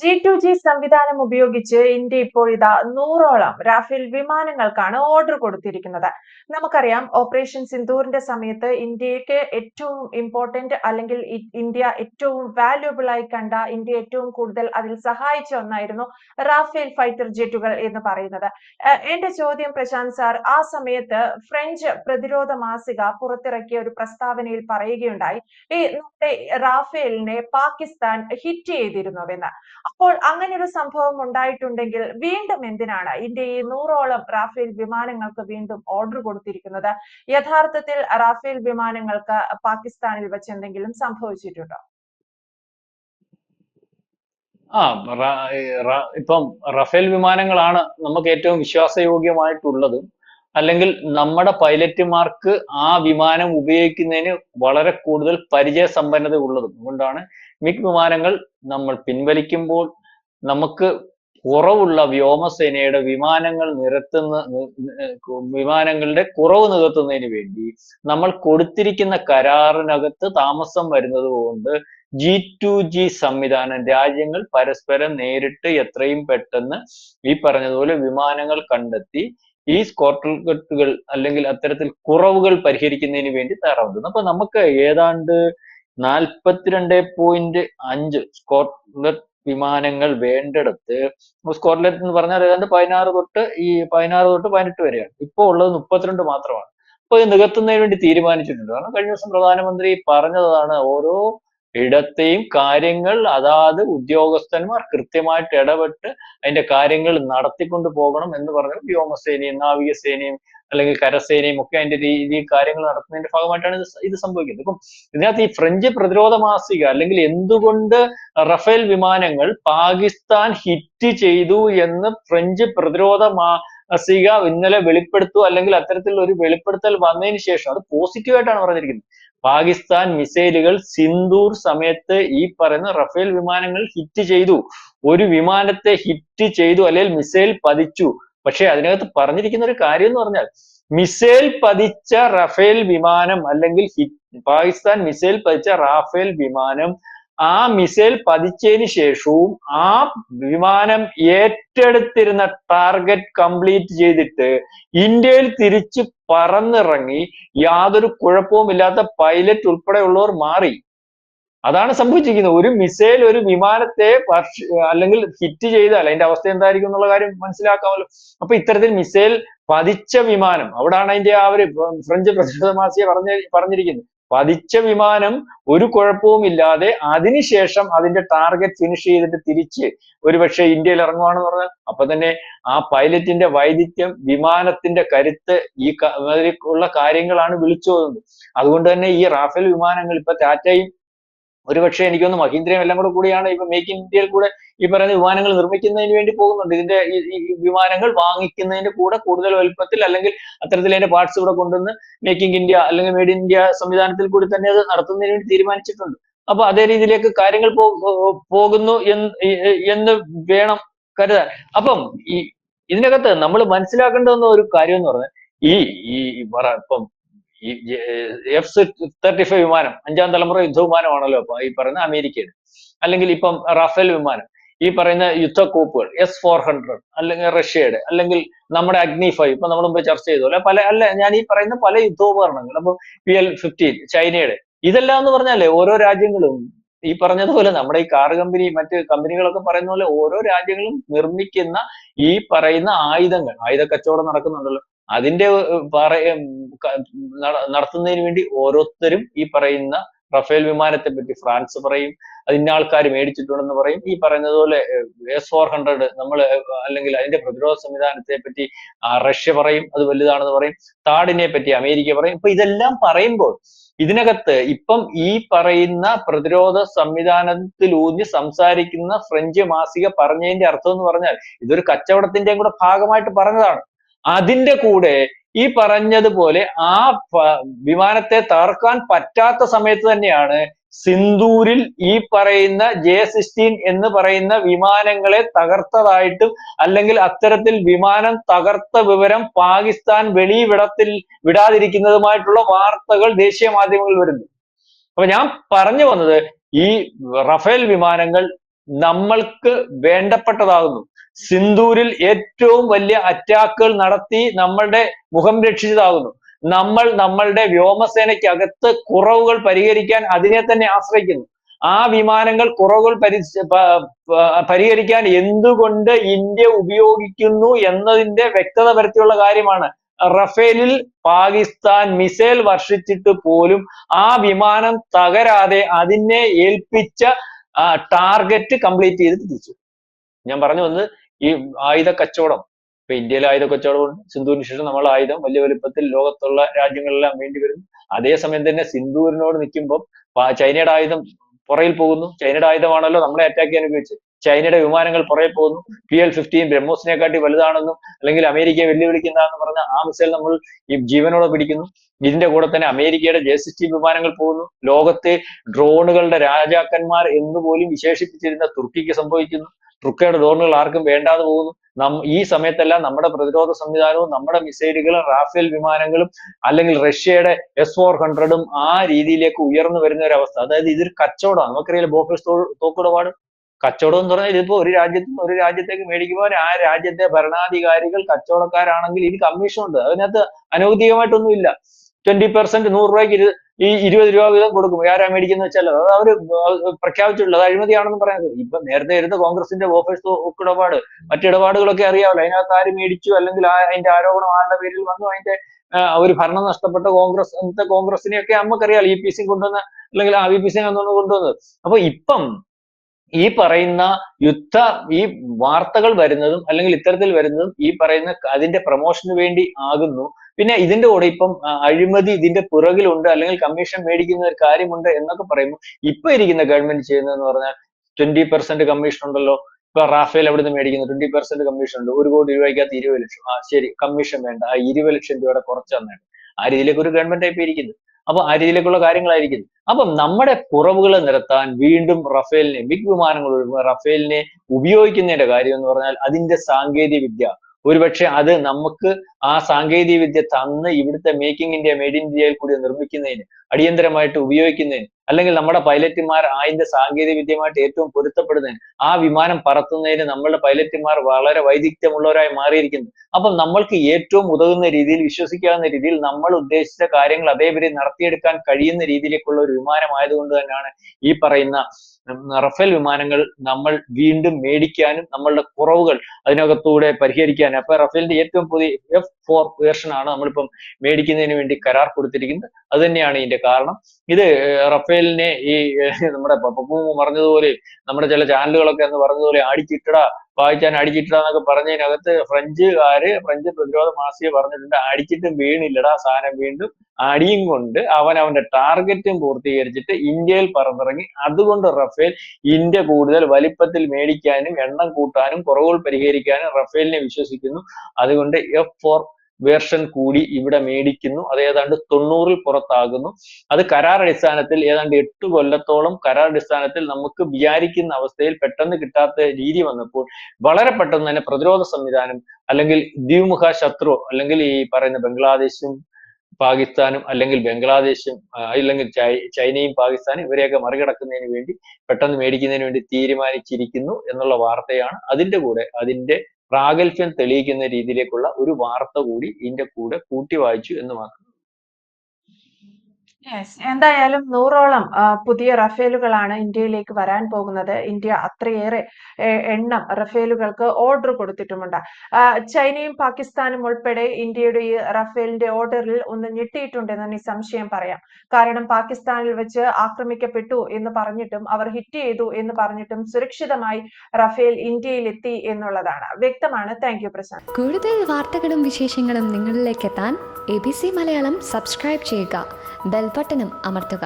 G to G സംവിധാനം ഉപയോഗിച്ച് India ഇപ്പോൾ ഇതാ നൂറോളം റാഫേൽ വിമാനങ്ങൾക്കാണ് ഓർഡർ കൊടുത്തിരിക്കുന്നത്. നമുക്കറിയാം ഓപ്പറേഷൻ സിന്ദൂറിന്റെ സമയത്ത് ഇന്ത്യയ്ക്ക് ഏറ്റവും ഇമ്പോർട്ടന്റ് അല്ലെങ്കിൽ ഇന്ത്യ ഏറ്റവും വാല്യുബിൾ ആയി കണ്ട ഇന്ത്യ ഏറ്റവും കൂടുതൽ അതിൽ സഹായിച്ച ഒന്നായിരുന്നു റാഫേൽ ഫൈറ്റർ ജെറ്റുകൾ എന്ന് പറയുന്നത്. എന്റെ ചോദ്യം പ്രശാന്ത് സാർ ആ സമയത്ത് ഫ്രഞ്ച് പ്രതിരോധ മാസിക പുറത്തിറക്കിയ ഒരു പ്രസ്താവനയിൽ പറയുകയുണ്ടായി ഈ റാഫേലിനെ പാകിസ്ഥാൻ ഹിറ്റ് ചെയ്തിരുന്നുവെന്ന്. അപ്പോൾ അങ്ങനെ ഒരു സംഭവം ഉണ്ടായിട്ടുണ്ടെങ്കിൽ വീണ്ടും എന്തിനാണ് ഇന്ത്യ ഈ നൂറോളം റാഫേൽ വിമാനങ്ങൾക്ക് വീണ്ടും ഓർഡർ കൊടുത്തിരിക്കുന്നത്? യഥാർത്ഥത്തിൽ റാഫേൽ വിമാനങ്ങൾക്ക് പാകിസ്ഥാനിൽ വെച്ച് എന്തെങ്കിലും സംഭവിച്ചിട്ടുണ്ടോ? ആ ഇപ്പം റഫേൽ വിമാനങ്ങളാണ് നമുക്ക് ഏറ്റവും വിശ്വാസയോഗ്യമായിട്ടുള്ളത്. അല്ലെങ്കിൽ നമ്മുടെ പൈലറ്റുമാർക്ക് ആ വിമാനം ഉപയോഗിക്കുന്നതിന് വളരെ കൂടുതൽ പരിചയ സമ്പന്നത ഉള്ളതും അതുകൊണ്ടാണ് മിഗ് വിമാനങ്ങൾ നമ്മൾ പിൻവലിക്കുമ്പോൾ നമുക്ക് കുറവുള്ള വ്യോമസേനയുടെ വിമാനങ്ങൾ നിരത്തുന്ന വിമാനങ്ങളുടെ കുറവ് നികത്തുന്നതിന് വേണ്ടി നമ്മൾ കൊടുത്തിരിക്കുന്ന കരാറിനകത്ത് താമസം വരുന്നത് കൊണ്ട് ജി ടു ജി സംവിധാനം രാജ്യങ്ങൾ പരസ്പരം നേരിട്ട് എത്രയും പെട്ടെന്ന് ഈ പറഞ്ഞതുപോലെ വിമാനങ്ങൾ കണ്ടെത്തി ഈ സ്കോർട്ടുകൾ അല്ലെങ്കിൽ അത്തരത്തിൽ കുറവുകൾ പരിഹരിക്കുന്നതിന് വേണ്ടി തയ്യാറാവുന്നത്. അപ്പൊ നമുക്ക് ഏതാണ്ട് നാൽപ്പത്തിരണ്ട് പോയിന്റ് അഞ്ച് സ്കോട്ട്ലറ്റ് വിമാനങ്ങൾ വേണ്ടിടത്ത് സ്കോട്ട്ലറ്റ് എന്ന് പറഞ്ഞാൽ ഏതാണ്ട് പതിനാറ് തൊട്ട് ഈ പതിനാറ് തൊട്ട് പതിനെട്ട് വരെയാണ്. ഇപ്പോൾ ഉള്ളത് മുപ്പത്തിരണ്ട് മാത്രമാണ്. അപ്പൊ ഇത് നികത്തുന്നതിന് വേണ്ടി തീരുമാനിച്ചിട്ടുണ്ട്. കാരണം കഴിഞ്ഞ ദിവസം പ്രധാനമന്ത്രി പറഞ്ഞതാണ് ഓരോ ഇടത്തെയും കാര്യങ്ങൾ അതാത് ഉദ്യോഗസ്ഥന്മാർ കൃത്യമായിട്ട് ഇടപെട്ട് അതിന്റെ കാര്യങ്ങൾ നടത്തിക്കൊണ്ട് പോകണം എന്ന് പറഞ്ഞു വ്യോമസേനയും നാവികസേനയും അല്ലെങ്കിൽ കരസേനയും ഒക്കെ അതിന്റെ രീതിയിൽ കാര്യങ്ങൾ നടത്തുന്നതിന്റെ ഭാഗമായിട്ടാണ് ഇത് ഇത് സംഭവിക്കുന്നത്. ഇപ്പം ഇതിനകത്ത് ഈ ഫ്രഞ്ച് പ്രതിരോധ മാസിക അല്ലെങ്കിൽ എന്തുകൊണ്ട് റഫേൽ വിമാനങ്ങൾ പാകിസ്ഥാൻ ഹിറ്റ് ചെയ്തു എന്ന് ഫ്രഞ്ച് പ്രതിരോധ മാസിക ഇന്നലെ വെളിപ്പെടുത്തു അല്ലെങ്കിൽ അത്തരത്തിലുള്ള ഒരു വെളിപ്പെടുത്തൽ വന്നതിന് ശേഷം അത് പോസിറ്റീവ് ആയിട്ടാണ് പറഞ്ഞിരിക്കുന്നത്. പാകിസ്ഥാൻ മിസൈലുകൾ സിന്ദൂർ സമയത്ത് ഈ പറയുന്ന റഫേൽ വിമാനങ്ങൾ ഹിറ്റ് ചെയ്തു. ഒരു വിമാനത്തെ ഹിറ്റ് ചെയ്തു അല്ലെങ്കിൽ മിസൈൽ പതിച്ചു. പക്ഷേ അതിനകത്ത് പറഞ്ഞിരിക്കുന്ന ഒരു കാര്യം എന്ന് പറഞ്ഞാൽ മിസൈൽ പതിച്ച റഫേൽ വിമാനം അല്ലെങ്കിൽ പാകിസ്ഥാൻ മിസൈൽ പതിച്ച റാഫേൽ വിമാനം ആ മിസൈൽ പതിച്ചതിന് ശേഷവും ആ വിമാനം ഏറ്റെടുത്തിരുന്ന ടാർഗറ്റ് കംപ്ലീറ്റ് ചെയ്തിട്ട് ഇന്ത്യയിൽ തിരിച്ച് പറന്നിറങ്ങി യാതൊരു കുഴപ്പവുമില്ലാത്ത പൈലറ്റ് ഉൾപ്പെടെയുള്ളവർ മാറി. അതാണ് സംഭവിച്ചിരിക്കുന്നത്. ഒരു മിസൈൽ ഒരു വിമാനത്തെ അല്ലെങ്കിൽ ഹിറ്റ് ചെയ്താൽ അതിന്റെ അവസ്ഥ എന്തായിരിക്കും എന്നുള്ള കാര്യം മനസ്സിലാക്കാമല്ലോ. അപ്പൊ ഇത്തരത്തിൽ മിസൈൽ പതിച്ച വിമാനം അവിടാണ് അതിന്റെ ആ ഒരു ഫ്രഞ്ച് പ്രതിരോധ മാസിയെ പറഞ്ഞ പറഞ്ഞിരിക്കുന്നത്. പതിച്ച വിമാനം ഒരു കുഴപ്പവും ഇല്ലാതെ അതിനുശേഷം അതിന്റെ ടാർഗറ്റ് ഫിനിഷ് ചെയ്തിട്ട് തിരിച്ച് ഒരുപക്ഷെ ഇന്ത്യയിൽ ഇറങ്ങുവാണെന്ന് പറഞ്ഞാൽ അപ്പൊ തന്നെ ആ പൈലറ്റിന്റെ വൈദിധ്യം വിമാനത്തിന്റെ കരുത്ത് ഈ ഉള്ള കാര്യങ്ങളാണ് വിളിച്ചു പോകുന്നത് അതുകൊണ്ട് തന്നെ ഈ റാഫേൽ വിമാനങ്ങൾ ഇപ്പൊ ടാറ്റയും ഒരുപക്ഷെ എനിക്കൊന്ന് മഹീന്ദ്രയും എല്ലാം കൂടെ കൂടിയാണ് ഇപ്പൊ മേക്ക് ഇൻ ഇന്ത്യയിൽ കൂടെ ഈ പറയുന്ന വിമാനങ്ങൾ നിർമ്മിക്കുന്നതിന് വേണ്ടി പോകുന്നുണ്ട്. ഇതിന്റെ ഈ വിമാനങ്ങൾ വാങ്ങിക്കുന്നതിന്റെ കൂടെ കൂടുതൽ വലുപ്പത്തിൽ അല്ലെങ്കിൽ അത്തരത്തിൽ അതിന്റെ പാർട്സ് ഇവിടെ കൊണ്ടുവന്ന് മേക്കിംഗ് ഇന്ത്യ അല്ലെങ്കിൽ മെയ്ഡ് ഇന്ത്യ സംവിധാനത്തിൽ കൂടി തന്നെ അത് നടത്തുന്നതിന് വേണ്ടി തീരുമാനിച്ചിട്ടുണ്ട്. അപ്പൊ അതേ രീതിയിലേക്ക് കാര്യങ്ങൾ പോകുന്നു എന്ന് എന്ന് വേണം കരുതാൻ. അപ്പം ഈ ഇതിനകത്ത് നമ്മൾ മനസ്സിലാക്കേണ്ടുന്ന ഒരു കാര്യം എന്ന് പറഞ്ഞാൽ ഈ ഈ പറ ഇപ്പം എഫ് തേർട്ടി ഫൈവ് വിമാനം അഞ്ചാം തലമുറ യുദ്ധവിമാനമാണല്ലോ ഇപ്പൊ ഈ പറയുന്ന അമേരിക്കയുടെ. അല്ലെങ്കിൽ ഇപ്പം റഫേൽ വിമാനം ഈ പറയുന്ന യുദ്ധക്കോപ്പുകൾ എസ് ഫോർ ഹൺഡ്രഡ് അല്ലെങ്കിൽ റഷ്യയുടെ അല്ലെങ്കിൽ നമ്മുടെ അഗ്നി ഫൈവ് ഇപ്പൊ നമ്മൾ മുമ്പ് ചർച്ച ചെയ്ത പോലെ പല അല്ല ഞാൻ ഈ പറയുന്ന പല യുദ്ധോപകരണങ്ങൾ അപ്പൊ പി എൽ ഫിഫ്റ്റീൻ ചൈനയുടെ ഇതെല്ലാം എന്ന് പറഞ്ഞാലേ ഓരോ രാജ്യങ്ങളും ഈ പറഞ്ഞതുപോലെ നമ്മുടെ ഈ കാർ കമ്പനി മറ്റ് കമ്പനികളൊക്കെ പറയുന്ന പോലെ ഓരോ രാജ്യങ്ങളും നിർമ്മിക്കുന്ന ഈ പറയുന്ന ആയുധങ്ങൾ ആയുധ കച്ചവടം നടക്കുന്നുണ്ടല്ലോ. അതിന്റെ പറ നടത്തുന്നതിന് വേണ്ടി ഓരോരുത്തരും ഈ പറയുന്ന റഫേൽ വിമാനത്തെ പറ്റി ഫ്രാൻസ് പറയും അതിന്റെ ആൾക്കാർ മേടിച്ചിട്ടുണ്ടെന്ന് പറയും. ഈ പറയുന്നതുപോലെ എസ് ഫോർ ഹൺഡ്രഡ് നമ്മൾ അല്ലെങ്കിൽ അതിന്റെ പ്രതിരോധ സംവിധാനത്തെ പറ്റി റഷ്യ പറയും അത് വലുതാണെന്ന് പറയും. താടിനെ പറ്റി അമേരിക്ക പറയും. ഇപ്പൊ ഇതെല്ലാം പറയുമ്പോൾ ഇതിനകത്ത് ഇപ്പം ഈ പറയുന്ന പ്രതിരോധ സംവിധാനത്തിലൂന്നി സംസാരിക്കുന്ന ഫ്രഞ്ച് മാസിക പറഞ്ഞതിന്റെ അർത്ഥം എന്ന് പറഞ്ഞാൽ ഇതൊരു കച്ചവടത്തിന്റെയും കൂടെ ഭാഗമായിട്ട് പറഞ്ഞതാണ്. അതിന്റെ കൂടെ ഈ പറഞ്ഞതുപോലെ ആ വിമാനത്തെ തകർക്കാൻ പറ്റാത്ത സമയത്ത് തന്നെയാണ് സിന്ദൂരിൽ ഈ പറയുന്ന ജെ സിക്സ്റ്റീൻ എന്ന് പറയുന്ന വിമാനങ്ങളെ തകർത്തതായിട്ടും അല്ലെങ്കിൽ അത്തരത്തിൽ വിമാനം തകർത്ത വിവരം പാകിസ്ഥാൻ വെളിവിടത്തിൽ വിടാതിരിക്കുന്നതുമായിട്ടുള്ള വാർത്തകൾ ദേശീയ മാധ്യമങ്ങളിൽ വരുന്നു. അപ്പൊ ഞാൻ പറഞ്ഞു വന്നത് ഈ റഫേൽ വിമാനങ്ങൾ നമ്മൾക്ക് വേണ്ടപ്പെട്ടതാകുന്നു. സിന്ദൂരിൽ ഏറ്റവും വലിയ അറ്റാക്കുകൾ നടത്തി നമ്മളുടെ മുഖം രക്ഷിച്ചതാകുന്നു. നമ്മൾ നമ്മളുടെ വ്യോമസേനയ്ക്കകത്ത് കുറവുകൾ പരിഹരിക്കാൻ അതിനെ തന്നെ ആശ്രയിക്കുന്നു. ആ വിമാനങ്ങൾ കുറവുകൾ പരി പരിഹരിക്കാൻ എന്തുകൊണ്ട് ഇന്ത്യ ഉപയോഗിക്കുന്നു എന്നതിന്റെ വ്യക്തത വരുത്തിയുള്ള കാര്യമാണ്. റഫേലിൽ പാകിസ്ഥാൻ മിസൈൽ വർഷിച്ചിട്ട് പോലും ആ വിമാനം തകരാതെ അതിനെ ഏൽപ്പിച്ച ടാർഗറ്റ് കംപ്ലീറ്റ് ചെയ്തിട്ട് തിരിച്ചു. ഞാൻ പറഞ്ഞു വന്ന് ഈ ആയുധ കച്ചവടം ഇപ്പൊ ഇന്ത്യയിലെ ആയുധ കച്ചവടമുണ്ട് സിന്ധുവിന് ശേഷം നമ്മൾ ആയുധം വലിയ വലുപ്പത്തിൽ ലോകത്തുള്ള രാജ്യങ്ങളെല്ലാം വേണ്ടി വരുന്നു. അതേസമയം തന്നെ സിന്ധൂരിനോട് നിൽക്കുമ്പോൾ ചൈനയുടെ ആയുധം പുറയിൽ പോകുന്നു. ചൈനയുടെ ആയുധമാണല്ലോ നമ്മളെ അറ്റാക്ക് ചെയ്യാൻ ഉപയോഗിച്ചത്. ചൈനയുടെ വിമാനങ്ങൾ പുറകെ പോകുന്നു. പി എൽ ഫിഫ്റ്റീൻ ബ്രഹ്മോസിനെക്കാട്ടി വലുതാണെന്നും അല്ലെങ്കിൽ അമേരിക്കയെ വെല്ലുവിളിക്കുന്നതാണെന്ന് പറഞ്ഞ ആ മിസൈൽ നമ്മൾ ഈ ജീവനോടെ പിടിക്കുന്നു. ഇതിന്റെ കൂടെ തന്നെ അമേരിക്കയുടെ ജെ സിക്സ്റ്റി വിമാനങ്ങൾ പോകുന്നു. ലോകത്തെ ഡ്രോണുകളുടെ രാജാക്കന്മാർ എന്ന് പോലും വിശേഷിപ്പിച്ചിരുന്ന തുർക്കിക്ക് സംഭവിക്കുന്നു. തുർക്കയുടെ ഡ്രോണുകൾ ആർക്കും വേണ്ടാതെ പോകുന്നു. നം ഈ സമയത്തെല്ലാം നമ്മുടെ പ്രതിരോധ സംവിധാനവും നമ്മുടെ മിസൈലുകളും റാഫേൽ വിമാനങ്ങളും അല്ലെങ്കിൽ റഷ്യയുടെ എസ് ഫോർ ഹൺഡ്രഡും ആ രീതിയിലേക്ക് ഉയർന്നു വരുന്ന ഒരു അവസ്ഥ. അതായത് ഇതൊരു കച്ചവടമാണ്. നമുക്കറിയാം ബോഫേഴ്സ് തോക്കിടപാട് കച്ചവടം എന്ന് പറഞ്ഞാൽ ഇതിപ്പോ ഒരു രാജ്യത്ത് നിന്ന് ഒരു രാജ്യത്തേക്ക് മേടിക്കുമ്പോൾ ആ രാജ്യത്തെ ഭരണാധികാരികൾ കച്ചവടക്കാരാണെങ്കിൽ ഇതിന് കമ്മീഷൻ ഉണ്ട്. അതിനകത്ത് അനൗദ്യോഗികമായിട്ടൊന്നും ഇല്ല. ട്വന്റി പെർസെന്റ് നൂറ് രൂപയ്ക്ക് ഇരു- ഈ ഇരുപത് രൂപ വീതം കൊടുക്കും. ആരാ മേടിക്കുന്ന വെച്ചാൽ അത് അവർ പ്രഖ്യാപിച്ചിട്ടുള്ളത് അഴിമതിയാണെന്ന് പറയുന്നത്. ഇപ്പൊ നേരത്തെ ഇരുന്ന കോൺഗ്രസിന്റെ ഓഫീസ് ഇടപാട് മറ്റിടപാടുകളൊക്കെ അറിയാമല്ലോ. അതിനകത്ത് ആര് മേടിച്ചു? അല്ലെങ്കിൽ അതിന്റെ ആരോപണം ആരുടെ പേരിൽ വന്നു? അതിന്റെ ഒരു ഭരണം നഷ്ടപ്പെട്ട കോൺഗ്രസ് അന്നത്തെ കോൺഗ്രസിനെയൊക്കെ നമുക്കറിയാം ഇ പി സി കൊണ്ടുവന്ന അല്ലെങ്കിൽ ആ വി പി സി കൊണ്ടുവന്നത് അപ്പൊ ഇപ്പം ഈ പറയുന്ന യുദ്ധ ഈ വാർത്തകൾ വരുന്നതും അല്ലെങ്കിൽ ഇത്തരത്തിൽ വരുന്നതും ഈ പറയുന്ന അതിന്റെ പ്രൊമോഷന് വേണ്ടി ആകുന്നു. പിന്നെ ഇതിന്റെ കൂടെ ഇപ്പം അഴിമതി ഇതിന്റെ പുറകിലുണ്ട് അല്ലെങ്കിൽ കമ്മീഷൻ മേടിക്കുന്ന ഒരു കാര്യമുണ്ട് എന്നൊക്കെ പറയുമ്പോൾ ഇപ്പൊ ഇരിക്കുന്ന ഗവൺമെന്റ് ചെയ്യുന്നതെന്ന് പറഞ്ഞാൽ ട്വന്റി പെർസെന്റ് കമ്മീഷൻ ഉണ്ടല്ലോ. ഇപ്പൊ റാഫേൽ എവിടെ നിന്ന് മേടിക്കുന്നു ട്വന്റി പെർസെന്റ് കമ്മീഷൻ ഉണ്ട്. ഒരു കോടി രൂപയ്ക്കകത്ത് ഇരുപത് ലക്ഷം. ആ ശരി കമ്മീഷൻ വേണ്ട. ആ ഇരുപത് ലക്ഷം രൂപയുടെ കുറച്ച് തന്നേണ്ട ആ രീതിയിലേക്ക് ഒരു ഗവൺമെന്റ് ആയി ഇരിക്കുന്നത് അപ്പൊ ആ രീതിയിലേക്കുള്ള കാര്യങ്ങളായിരിക്കും. അപ്പം നമ്മുടെ കുറവുകളെ നിരത്താൻ വീണ്ടും റഫേലിനെ മിഗ് വിമാനങ്ങൾ റഫേലിനെ ഉപയോഗിക്കുന്നതിന്റെ കാര്യം എന്ന് പറഞ്ഞാൽ അതിന്റെ സാങ്കേതിക വിദ്യ ഒരുപക്ഷെ അത് നമുക്ക് ആ സാങ്കേതിക വിദ്യ തന്ന് ഇവിടുത്തെ മേക്കിംഗ് ഇന്ത്യ മെയ്ഡ് ഇൻ ഇന്ത്യയിൽ കൂടി നിർമ്മിക്കുന്നതിന് അടിയന്തരമായിട്ട് ഉപയോഗിക്കുന്നതിന് അല്ലെങ്കിൽ നമ്മുടെ പൈലറ്റുമാർ അതിന്റെ സാങ്കേതിക വിദ്യയുമായിട്ട് ഏറ്റവും പൊരുത്തപ്പെടുന്നതിന് ആ വിമാനം പറത്തുന്നതിന് നമ്മളുടെ പൈലറ്റുമാർ വളരെ വൈദഗ്ധ്യമുള്ളവരായി മാറിയിരിക്കുന്നു. അപ്പം നമ്മൾക്ക് ഏറ്റവും ഉതകുന്ന രീതിയിൽ വിശ്വസിക്കാവുന്ന രീതിയിൽ നമ്മൾ ഉദ്ദേശിച്ച കാര്യങ്ങൾ അതേപടി നടത്തിയെടുക്കാൻ കഴിയുന്ന രീതിയിലേക്കുള്ള ഒരു വിമാനമായതുകൊണ്ട് തന്നെയാണ് ഈ പറയുന്ന റഫേൽ വിമാനങ്ങൾ നമ്മൾ വീണ്ടും മേടിക്കാനും നമ്മളുടെ കുറവുകൾ അതിനകത്തൂടെ പരിഹരിക്കാനും അപ്പൊ റഫേലിന്റെ ഏറ്റവും പുതിയ എഫ് ഫോർ വേർഷൻ ആണ് നമ്മളിപ്പം മേടിക്കുന്നതിന് വേണ്ടി കരാർ കൊടുത്തിരിക്കുന്നത് അത് തന്നെയാണ് ഇതിന്റെ കാരണം ഇത് റഫേലിനെ ഈ നമ്മുടെ പപ്പു പറഞ്ഞതുപോലെ നമ്മുടെ ചില ചാനലുകളൊക്കെ എന്ന് പറഞ്ഞതുപോലെ അടിച്ചിട്ടടാ വായിച്ചാൻ അടിച്ചിട്ടാന്നൊക്കെ പറഞ്ഞതിനകത്ത് ഫ്രഞ്ചുകാര് ഫ്രഞ്ച് പ്രതിരോധ മാസിക പറഞ്ഞിട്ടുണ്ട്. അടിച്ചിട്ടും വീണില്ലടാ സാധനം വീണ്ടും. അടിയും കൊണ്ട് അവൻ അവന്റെ ടാർഗറ്റും പൂർത്തീകരിച്ചിട്ട് ഇന്ത്യയിൽ പറന്നിറങ്ങി. അതുകൊണ്ട് റഫേൽ ഇന്ത്യ കൂടുതൽ വലിപ്പത്തിൽ മേടിക്കാനും എണ്ണം കൂട്ടാനും കുറവുകൾ പരിഹരിക്കാനും റഫേലിനെ വിശ്വസിക്കുന്നു. അതുകൊണ്ട് എഫ് ഫോർ വേർഷൻ കൂടി ഇവിടെ മേടിക്കുന്നു. അത് ഏതാണ്ട് തൊണ്ണൂറിൽ പുറത്താകുന്നു. അത് കരാർ അടിസ്ഥാനത്തിൽ ഏതാണ്ട് എട്ട് കൊല്ലത്തോളം കരാർ അടിസ്ഥാനത്തിൽ നമുക്ക് വിചാരിക്കുന്ന അവസ്ഥയിൽ പെട്ടെന്ന് കിട്ടാത്ത രീതി വന്നപ്പോൾ വളരെ പെട്ടെന്ന് തന്നെ പ്രതിരോധ സംവിധാനം അല്ലെങ്കിൽ ദ്വിമുഖ ശത്രു അല്ലെങ്കിൽ ഈ പറയുന്ന ബംഗ്ലാദേശും പാകിസ്ഥാനും അല്ലെങ്കിൽ ബംഗ്ലാദേശും അല്ലെങ്കിൽ ചൈനയും പാകിസ്ഥാനും ഇവരെയൊക്കെ മറികടക്കുന്നതിന് വേണ്ടി പെട്ടെന്ന് മേടിക്കുന്നതിന് വേണ്ടി തീരുമാനിച്ചിരിക്കുന്നു എന്നുള്ള വാർത്തയാണ് അതിന്റെ കൂടെ അതിന്റെ പ്രാഗൽഭ്യം തെളിയിക്കുന്ന രീതിയിലേക്കുള്ള ഒരു വാർത്ത കൂടി ഇതിന്റെ കൂടെ കൂട്ടി വായിച്ചു എന്ന് മാത്രം എന്തായാലും നൂറോളം പുതിയ റഫേലുകളാണ് ഇന്ത്യയിലേക്ക് വരാൻ പോകുന്നത്. ഇന്ത്യ അത്രയേറെ എണ്ണം റഫേലുകൾക്ക് ഓർഡർ കൊടുത്തിട്ടുമുണ്ട്. ചൈനയും പാകിസ്ഥാനും ഉൾപ്പെടെ ഇന്ത്യയുടെ ഈ റഫേലിന്റെ ഓർഡറിൽ ഒന്ന് ഞെട്ടിയിട്ടുണ്ടെന്ന് സംശയം പറയാം. കാരണം പാകിസ്ഥാനിൽ വെച്ച് ആക്രമിക്കപ്പെട്ടു എന്ന് പറഞ്ഞിട്ടും അവർ ഹിറ്റ് ചെയ്തു എന്ന് പറഞ്ഞിട്ടും സുരക്ഷിതമായി റഫേൽ ഇന്ത്യയിൽ എത്തി എന്നുള്ളതാണ്. വ്യക്തമാണ്. Thank you Prashanth. കൂടുതൽ വാർത്തകളും വിശേഷങ്ങളും നിങ്ങളിലേക്ക് എത്താൻ A B C Malayalam subscribe ചെയ്യുക. ബെൽബട്ടനും അമർത്തുക